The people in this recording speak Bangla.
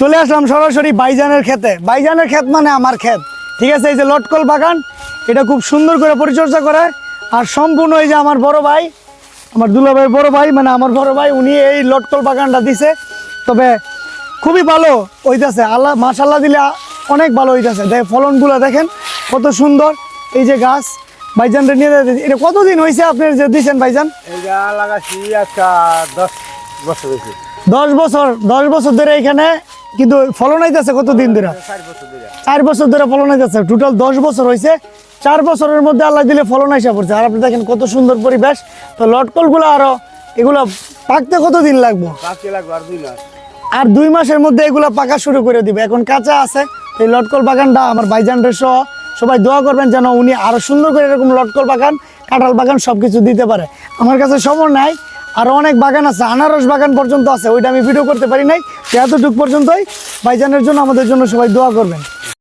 চলে আসলাম সরাসরি বাইজানের ক্ষেতে। বাইজানের ক্ষেত মানে আমার ক্ষেত। ঠিক আছে এই যে লটকল বাগান এটা খুব সুন্দর করে পরিচর্যা করে। আর সম্পূর্ণ এই যে আমার বড় ভাই আমার দুলাভাইয়ের বড় ভাই মানে আমার বড় ভাই উনি এই লটকল বাগানটা দিছে। তবে খুবই ভালো হইতাছে। আল্লাহ মাশাল্লাহ দিলে অনেক ভালো হইতেছে। দেখ ফলনগুলো দেখেন কত সুন্দর। এই যে গাছ ভাইজানটা নিয়ে। এটা কতদিন হয়েছে আপনি যে দিচ্ছেন ভাইজান দশ বছর দশ বছর ধরে এখানে কিন্তু ফলন আইতেছে কতদিন ধরে? চার বছর ধরে। চার বছর ধরে ফলন হইতেছে টোটাল দশ বছর হয়েছে চার বছরের মধ্যে আল্লাহ দিলে ফলন আসা পড়ছে। আর আপনি দেখেন কত সুন্দর পরিবেশ। তো লটকলগুলো আরও এগুলো পাকতে কতদিন লাগবে? আর দুই মাসের মধ্যে এগুলো পাকা শুরু করে দিবে। এখন কাঁচা আছে। এই লটকল বাগানটা আমার বাইজানদের সহ সবাই দোয়া করবেন যেন উনি আরও সুন্দর করে এরকম লটকল বাগান কাঁঠাল বাগান সবকিছু দিতে পারে। আমার কাছে সময় নাই। আরও অনেক বাগান আছে, আনারস বাগান পর্যন্ত আছে, ওইটা আমি ভিডিও করতে পারি নাই। এতটুক পর্যন্তই। ভাইজানের জন্য আমাদের জন্য সবাই দোয়া করবেন।